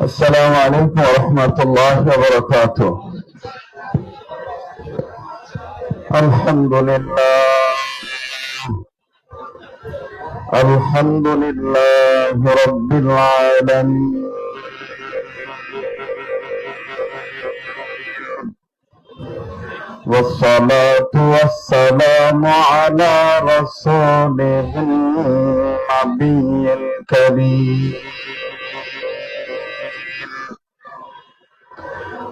السلام عليكم ورحمة الله وبركاته. الحمد لله الحمد لله رب العالمين. والصلاة والسلام على رسوله النبي الكريم.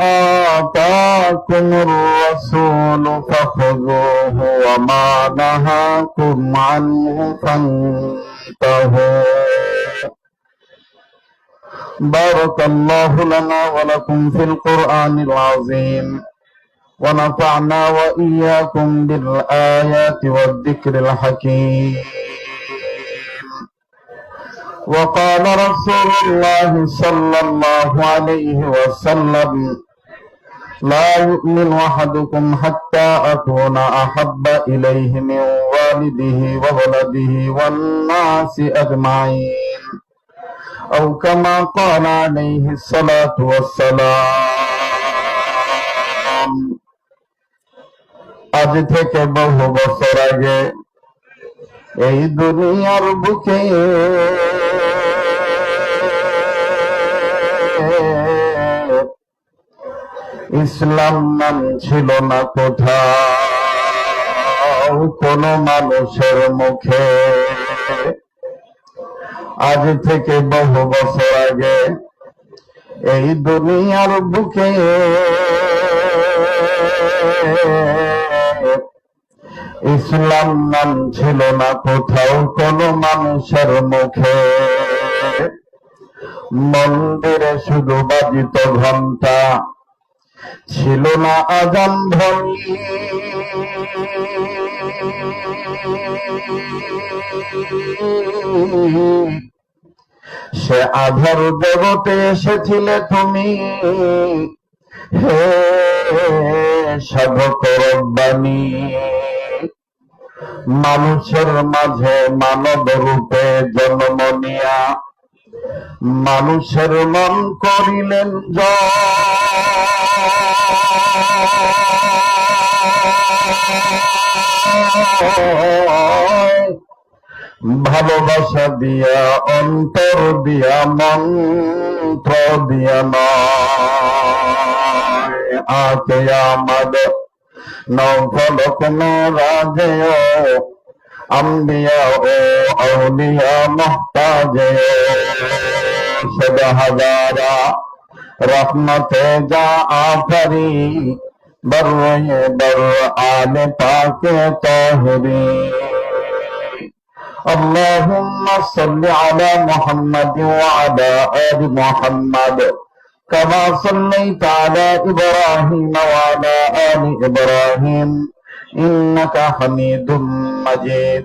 آتاكم الرسول فخذوه وما نهاكم عنه فانتهوا. بارك الله لنا ولكم في القرآن العظيم. ونفعنا وإياكم بالآيات والذكر الحكيم. وقال رسول الله صلى الله عليه وسلم لا يؤمن أحدكم حتى أكون أحب إليه من والده وولده والناس أجمعين أو كما قال عليه الصلاة والسلام আজ থেকে বহু বছর আগে এই দুনিয়ার বুকে ইসলাম নাম ছিল না কোথাও কোন মানুষের মুখে। আজ থেকে বহু বছর আগে এই দুনিয়ার বুকে ইসলাম নাম ছিল না কোথাও কোন মানুষের মুখে। মন্দিরে শুধু বাজিত ঘণ্টা ছিল না আজান সে আধার জগতে এসেছিলে তুমি। হে সাধক রব্বানি, মানুষের মাঝে মানব রূপে জন্ম নিয়া মানুষের মন করিলেন। ভালোবাসা দিয়া, অন্তর দিয়া, মন্ত্র দিয়া আকে আমাদের নৌফলক রাজে আম্বিয়া ও আউলিয়া মহতাজে خدا هدارا رحمت جا آفری بر بر آل پاک طاہری۔ اللهم صل على محمد وعلى آل محمد كما صليت على إبراهيم وعلى آل إبراهيم إنك حميد مجيد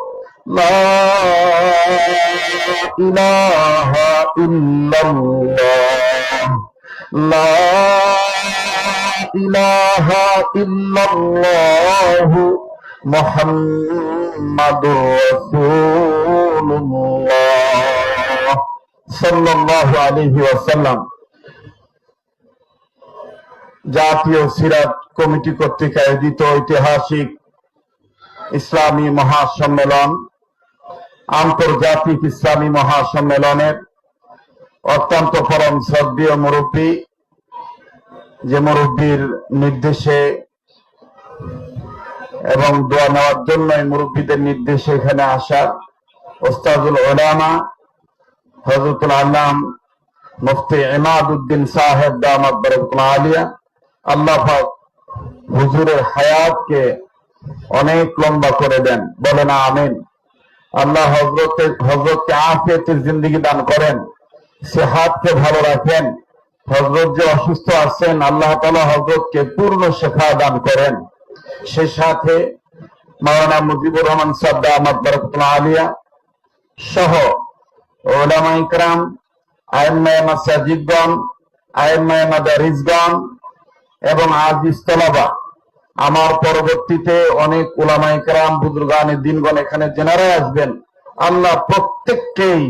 لا إله إلا الله لا إله إلا الله محمد رسول الله صلى الله عليه وسلم জাতীয় সিরাত কমিটি কর্তৃক আয়োজিত ঐতিহাসিক ইসলামী মহাসম্মেলন আন্তর্জাতিক ইসলামী মহাসম্মেলনের অত্যন্ত পরম শ্রদ্ধীয় মুরব্বী, যে মুরব্বীর নির্দেশে এবং দোয়া নেওয়ার জন্য মুরব্বীদের নির্দেশে এখানে আসা ওস্তাদুল ওলামা হজরতুল আল্লাম মুফতি ইমাদ উদ্দিন সাহেব দামাত বরকতুল আলিয়া, আল্লাহ হুজুরের হায়াতকে অনেক লম্বা করে দেন। বলেন, আমিন। আল্লাহ হজরতে হজরতকে আফিয়তের জিন্দগি দান করেন। সে হাতকে ভালো রাখেন। হজরত যে অসুস্থ আছেন, আল্লাহ তালা হজরতকে পূর্ণ শেখা দান করেন। সে সাথে মাওলানা মুজিবুর রহমান সাদ্দা আহমদ বরকতুল আলিয়া সহ ওলামা ইকরাম, আইম্মায় মাসাজিদগণ, আইম্মায় মাদারিজগণ এবং আজিজ তলাবা আমার পরবর্তীতে অনেক ওলামাইকার বুজুর্গানের দিনগণ এখানে জেনারা আসবেন। আল্লাহ প্রত্যেককেই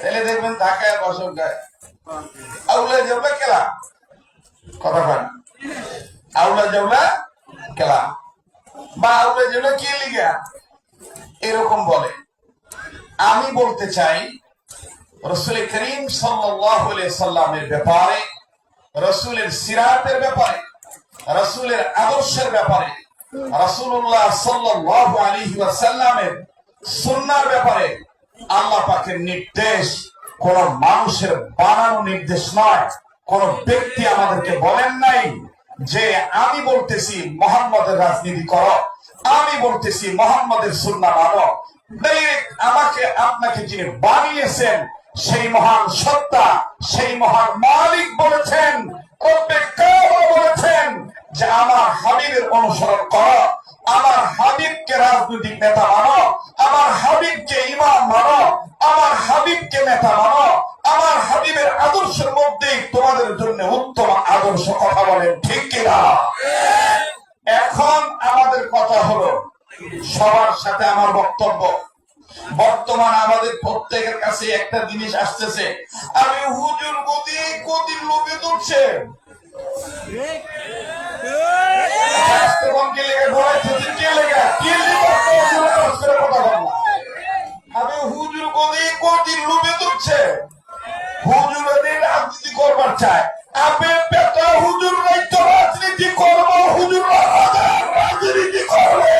তাহলে দেখবেন ঢাকায় গায়ে আউলা জাউলা খেলা কথা পান আউলা খেলা বা আউলা কে লিগা? এরকম বলে। আমি বলতে চাই, রসুল করিম সাল্লামের ব্যাপারে, রসুলের সিরাতের ব্যাপারে, রসুলের আদর্শের ব্যাপারে, রাসূলুল্লাহ সাল্লাল্লাহু আলাইহি ওয়াসাল্লামের সুন্নাহর ব্যাপারে আল্লাহ পাকের নির্দেশ, কোন মানুষের বানানো নির্দেশ নয়। কোন ব্যক্তি আমাদেরকে বলেন নাই যে, আমি বলতেছি মোহাম্মদের রাজনীতি করো, আমি বলতেছি মোহাম্মদের সুন্না মানো। আমাকে, আপনাকে যিনি বানিয়েছেন, সেই মহান সত্তা, সেই মহান মালিক বলেছেন প্রত্যেকবার বলেছেন যে আমার হাবিবের অনুসরণ করো, আমার হাবিবকে রাজনৈতিক নেতা মানো, আমার হাবিবকে ইমাম মানো, আমার হাবিবকে নেতা মানো, আমার হাবিবের আদর্শের মধ্যেই তোমাদের জন্য উত্তম আদর্শ কথা বলেন, ঠিক কিনা? এখন আমাদের কথা হলো, সবার সাথে আমার বক্তব্য। বর্তমান আমাদের প্রত্যেকের কাছে একটা জিনিস আসতেছে, আমি হুজুর গদি গদির লোকে তুলছে কে লেগে আমি হুজুর গদি গদির লোকে তুলছে হুজুর রাজনীতি করবার চায় আমি পেটা হুজুর তো রাজনীতি করব হুজুর রাজনীতি করবে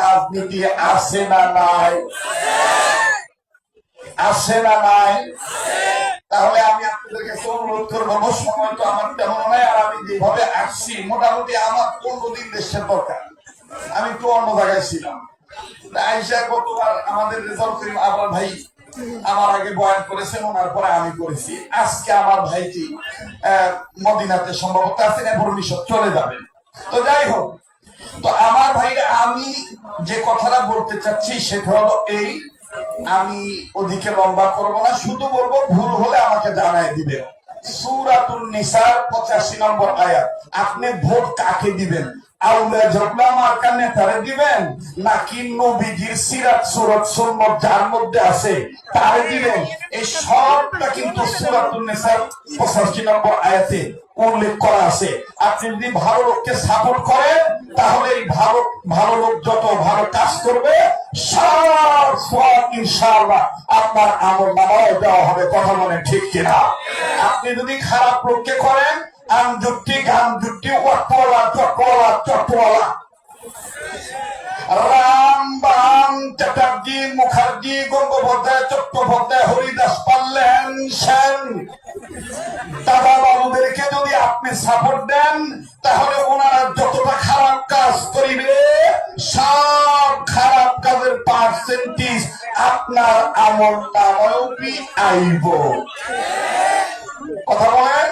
রাজনীতি আছে না নাই? আছে না নাই? তাহলে আমি আপনাদের কাছে অনুরোধ করব সময় তো আমার তেমন নয়, আর আমি যেভাবে আসছি, মোটামুটি আমার পনেরো দিন দেশের দরকার। আমি তো অন্য জায়গায় ছিলাম। আমাদের রেজাল্ট করিম আবার ভাই আমার আগে বয়ান করেছেন, ওনার পরে আমি করেছি। আজকে আমার ভাইটি মদিনাতে সম্ভবত আছেন চলে যাবেন তো যাই হোক, তো আমার ভাইরা, আমি যে কথাটা বলতে চাচ্ছি সেটা হলো এই, আমি ওদিকে লম্বা করব না, শুধু বলব ভুল হলে আমাকে জানাই দিবে। সুরাতুল নিসার পঁচাশি নম্বর আয়াত, আপনি ভোট কাকে দিবেন? আউলিয়া ঝগড়া মার্কা নেতারে দিবেন? নাকি নবীজির সিরাত সুরত সুন্নত যার মধ্যে আছে, তারে দিবেন? এই সবটা কিন্তু নিসার পঁচাশি নম্বর আয়াতে উল্লেখ করা আছে। আপনি যদি ভালো লোককে সাপোর্ট করেন, তাহলে এই ভালো ভালো লোক যত ভালো কাজ করবে ইনশাআল্লাহ আপনার আমল নামাও দেওয়া হবে। কথা বলেন ঠিক কিনা? আপনি যদি খারাপ লোককে করেন আম যুক্তি গান যুক্তি অট্টওয়ালা চট্টওয়ালা চট্টওয়ালা রাম বাম চ্যাটার্জি মুখার্জি গঙ্গোপাধ্যায় চট্টোপাধ্যায় হরিদাস পাল্লেন সেন দাদা বাবুদেরকে যদি আপনি সাপোর্ট দেন তাহলে ওনারা যতটা খারাপ কাজ করিবে সব খারাপ কাজের পার্সেন্টেজ আপনার আমল নামায়ও আইব কথা বলেন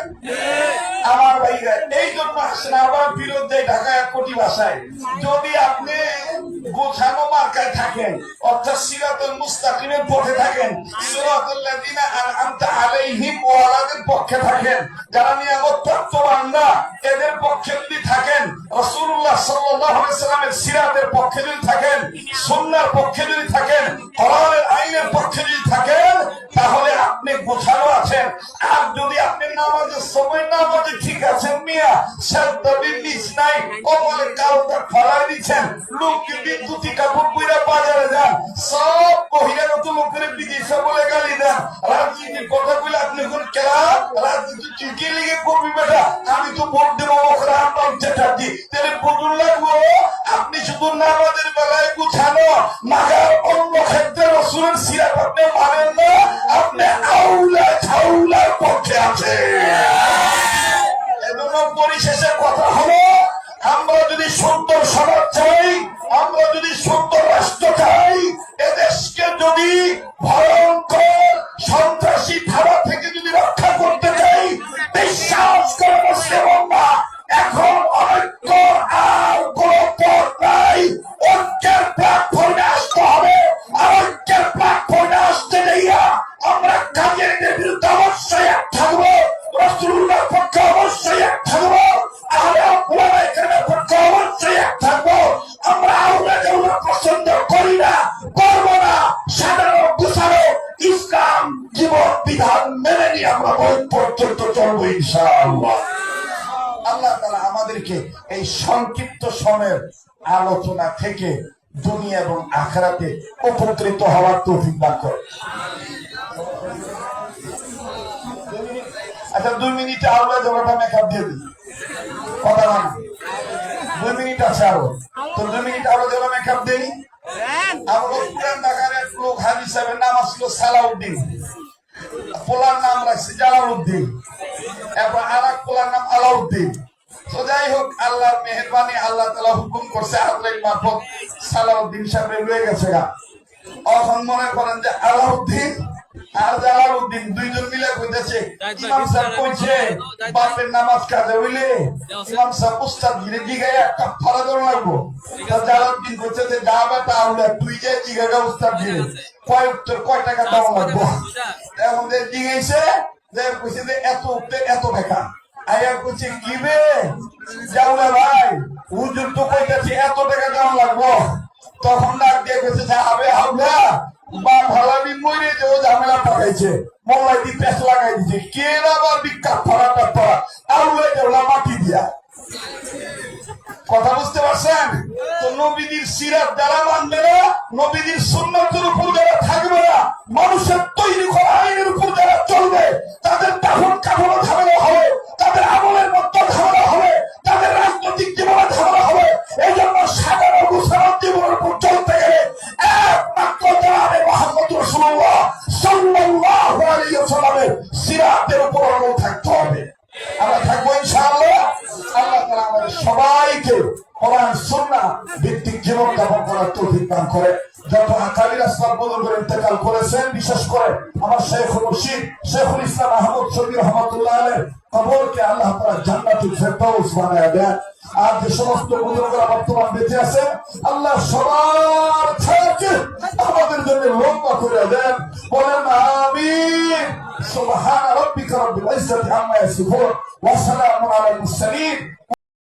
আমার ভাইরা এই জন্য আসেন আবার বিরোধ দেয় ঢাকা এক কোটি ভাষায় যদি আপনি গোছানো মার্কায় থাকেন, অর্থাৎ সিরাতুল মুস্তাকিমের পথে থাকেন, সিরাতুল লাযিনা আনআমতা আলাইহিম ওয়ালাদের পক্ষে থাকেন, যারা নিয়ামত প্রাপ্তবান না এদের পক্ষে যদি থাকেন, রাসূলুল্লাহ সাল্লাল্লাহু সাল্লামের সিরাতের পক্ষে যদি থাকেন সুন্নাহর পক্ষে যদি থাকেন, কোরআনের আইনের পক্ষে যদি থাকেন, তাহলে আপনি গোছানো আছেন। আর যদি আপনি নামাজের সময় নামাজে আছেন মিয়া সাদ্দাবির নিচ নাই, কপালে কালোটা ফলাই দিচ্ছেন। লোক বিদ্যুতি কাপড় পইরা বাজারে যান। সব বহিরাগত লোকের বিদেশে বলে গালি দেন রাজনীতির কথা কইলে আপনি কোন কেলা রাজনীতি তুই কে লিগে করবি বেটা। আমি তো ভোট দেবো ওখানে আমার চ্যাটার্জি। তাহলে বদল লাগবো আপনি শুধু নামাজের বেলায় গুছানো, মাগার অন্য ক্ষেত্রে রসুলের সিরাপ আপনি মানেন না, আপনি আউলা ছাউলার পক্ষে আছে পরিশেষে কথা হলো, আমরা যদি সুন্দর সমাজ চাই, আমরা যদি সুন্দর রাষ্ট্র চাই, এদেশকে যদি ভয়ঙ্কর আল্লাহ তালা আমাদেরকে এই সংক্ষিপ্ত সময়ের আলোচনা থেকে দুনিয়া এবং আখরাতে উপকৃত হওয়ার তৌফিক দান করে আচ্ছা দুই মিনিটে মেকআপ দিয়ে দিই কথা দুই মিনিট আছে আরও। তো দুই মিনিট আরও জমা মেকআপ দিই আমরা লোক হাজি নাম আসলো সালাউদ্দিন। পোলার নাম রাখছে জালালউদ্দিন। এরপর আর এক পোলার নাম আলাউদ্দিন। তো যাই হোক আল্লাহর মেহরবানি আল্লাহ তালা হুকুম করছে আল্লাহ মারফত সালাউদ্দিন সাহেব রয়ে গেছে গা। এখন মনে করেন যে আলাউদ্দিন আর জালালউদ্দিন দুইজন মিলে কইতেছে ইমাম সাহেব কইছে বাপের নামাজ কাজে হইলে ইমাম সাহেব উস্তাদ গিরে দিগায় একটা দেওয়া লাগবো। জালালউদ্দিন কইছে যে যা বেটা আউলা তুই যে দিগাটা উস্তাদ গিরে কয় উত্তর কয় টাকা দেওয়া লাগবো? এখন যে দিগাইছে যে কইছে যে এত উঠতে এত টাকা আয়া কইছে কি বে? ভাই, হুজুর তো এত দেওয়া লাগবো। তখন ডাক দিয়ে কইছে যে হাওলা বা ভালাবি মরে যে ঝামেলা মোল্লাই দি লাগাই দিছে। কে বিখ্যাত ফরাটা ফরা আউলা যাওলা মাটি দিয়া। কথা বুঝতে পারছেন? তো নবীদের সিরাত যারা মানবে না নবীদের সুন্নতের উপর থাকবে না, মানুষের তৈরি করা আইনের উপর চলবে তাদের দাফন কাফনও ঝামেলা হবে, তাদের আমলের মধ্যে ঝামেলা হবে, তাদের রাজনৈতিক জীবনে ঝামেলা হবে। এই জন্য সাধারণ মুসলমান জীবনের উপর চলতে গেলে সবাইকে কোরআন, সুন্নাহ ভিত্তিক জীবন যাপন করার তৌফিক দান করে। যত আকালি রাস্তার বদল ইন্তেকাল করেছেন, বিশেষ করে আমার শেখ মুর্শিদ শেখুল ইসলাম আহমদ শরীর রহমতুল্লাহ কবরকে আল্লাহ তাআলা জান্নাতুল ফেরদাউস বানায় দেন। আর যে সমস্ত বুজুর্গরা বর্তমান বেঁচে আছে, আল্লাহ সবার ছায়াকে আমাদের জন্য লম্বা করে দেন। বলেন, আমিন। সুবহান রাব্বিকা রাব্বিল ইজ্জাতি আম্মা ইয়াসিফুন, ওয়া সালামুন আলাল মুরসালিন।